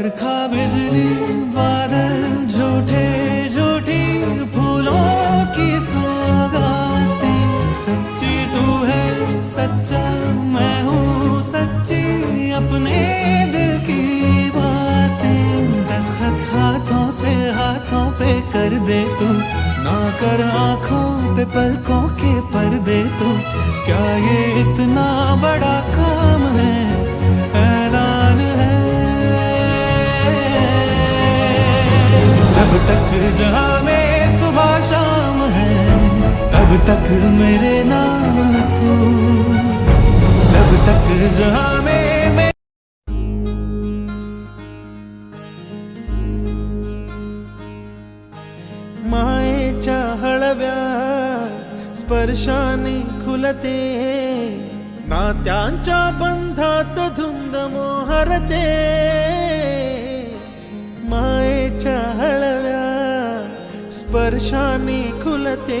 बरखा बिजली, बादल, झूठे झूठी, फूलों की सौगातें। सच्ची तू है, सच्चा मैं हूँ, सच्ची अपने दिल की बातें। दस्तखत हाथों से हाथों पे कर दे तू, ना कर आँखों पे पलकों के पर्दे तू। क्या ये इतना बड़ा काम तक मेरे नाम तू। जब तक जहाँ में मैं मायेच्या हळव्या स्पर्शाने खुलते। नात्यांच्या बंधात धुंद मोहरते। मायेच्या हळव्या स्पर्शाने खुलते।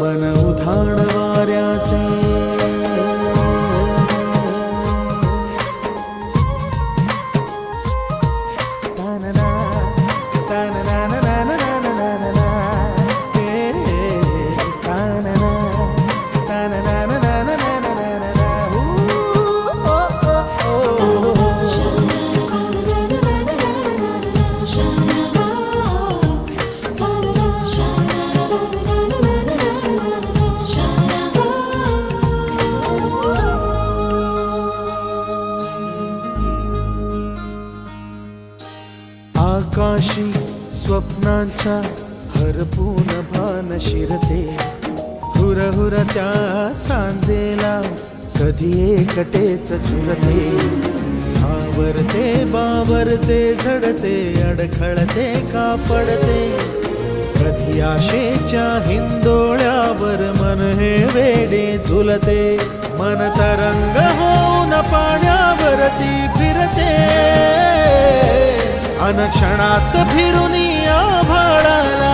बनवू धाण वाऱ्याचे. फुलांचा हरपून भान शिरते. हुर हुर त्या सांजेला कधी एकटेच चुरते. सावरते बावरते झडते अडखळते का पडते कधी आशेच्या हिंदोळ्यावर मन हे वेडे झुलते. मन तरंग होऊन पाण्यावरती फिरते. अनक्षणात फिरून या